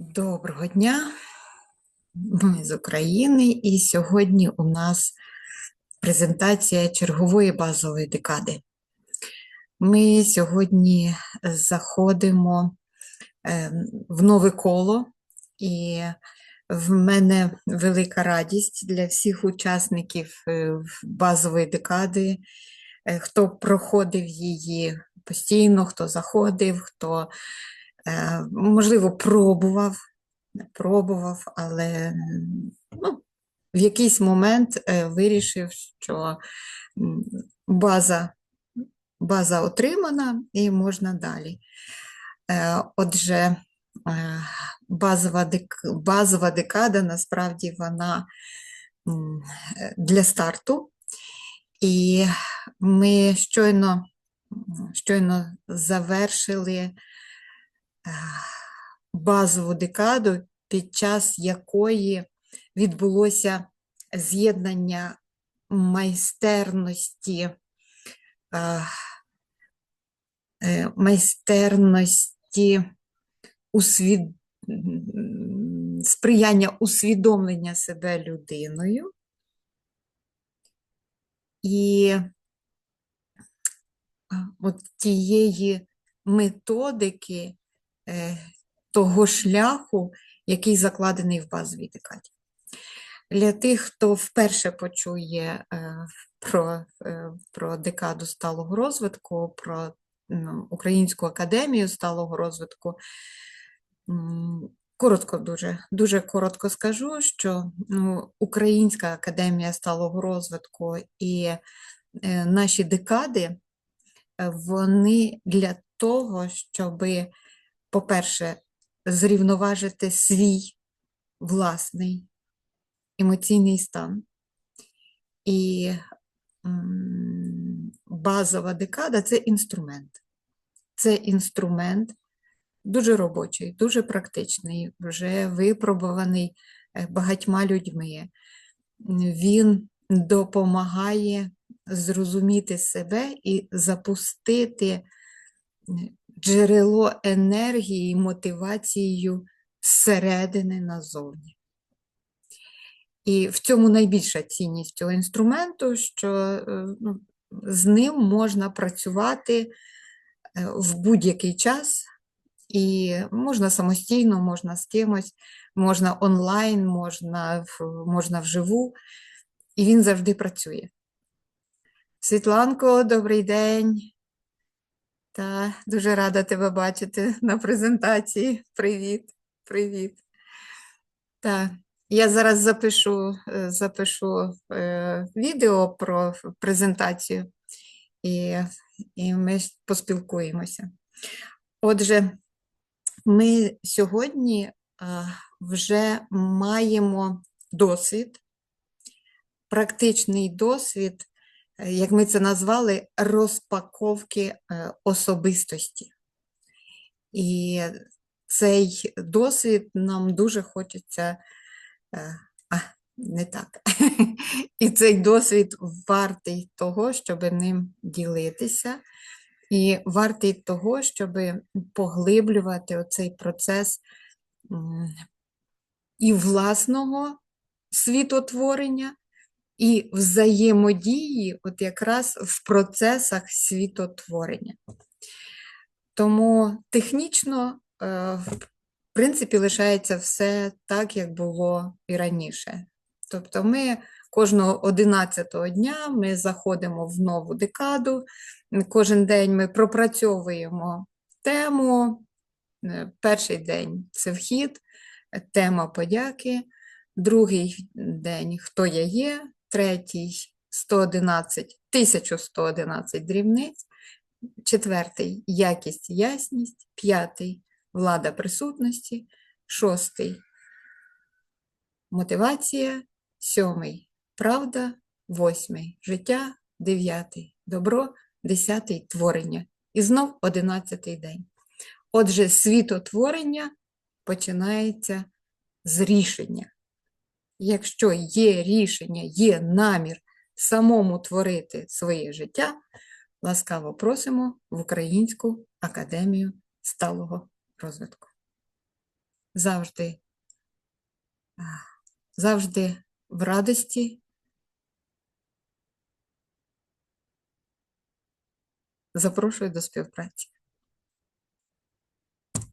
Доброго дня, ми з України, і сьогодні у нас презентація чергової базової декади. Ми сьогодні заходимо е, в нове коло, і в мене велика радість для всіх учасників е, базової декади, е, хто проходив її постійно, хто заходив, хто, можливо, пробував пробував, але ну, в якийсь момент е, вирішив, що база, база отримана і можна далі. Е, Отже, е, базова, дек, базова декада насправді вона е, для старту. І ми щойно, щойно завершили е, базову декаду, під час якої відбулося з'єднання майстерності, е, е, майстерності усвід... сприяння усвідомлення себе людиною. І от тієї методики, е, того шляху, який закладений в базовій декаді. Для тих, хто вперше почує е, про, е, про декаду сталого розвитку, про ну, Українську академію сталого розвитку, коротко дуже, дуже коротко скажу, що ну, Українська академія сталого розвитку і е, наші декади, е, вони для того, щоби, по-перше, зрівноважити свій власний емоційний стан. І базова декада це інструмент. Це інструмент дуже робочий, дуже практичний, вже випробуваний е, багатьма людьми. Він допомагає зрозуміти себе і запустити джерело енергії і мотивацією зсередини назовні. І в цьому найбільша цінність цього інструменту, що е, ну, з ним можна працювати е, в будь-який час, і можна самостійно, можна з кимось, можна онлайн, можна, можна вживу, і він завжди працює. Світланко, добрий день. Та дуже рада тебе бачити на презентації. Привіт, привіт. Так, я зараз запишу, е, запишу е, відео про презентацію, і, і ми поспілкуємося. Отже, ми сьогодні а, вже маємо досвід, практичний досвід, е, як ми це назвали, розпаковки е, особистості. І цей досвід нам дуже хочеться. е, не так. І цей досвід вартий того, щоб ним ділитися, і вартий того, щоб поглиблювати оцей процес і власного світотворення, і взаємодії, от якраз в процесах світотворення. Тому технічно, е, в принципі, лишається все так, як було і раніше. Тобто ми кожного 11 дня ми заходимо в нову декаду, кожен день ми пропрацьовуємо тему. Е, Перший день це вхід, тема подяки, другий день хто я є, третій 111, 1111 дрібниць, четвертий якість, ясність, п'ятий влада присутності, шостий мотивація, сьомий правда, восьмий життя, дев'ятий добро, десятий творення. І знов одинадцятий день. Отже, світотворення починається з рішення. Якщо є рішення, є намір самому творити своє життя, ласкаво просимо в Українську академію сталого розвитку. завжди, завжди в радості. Запрошую до співпраці.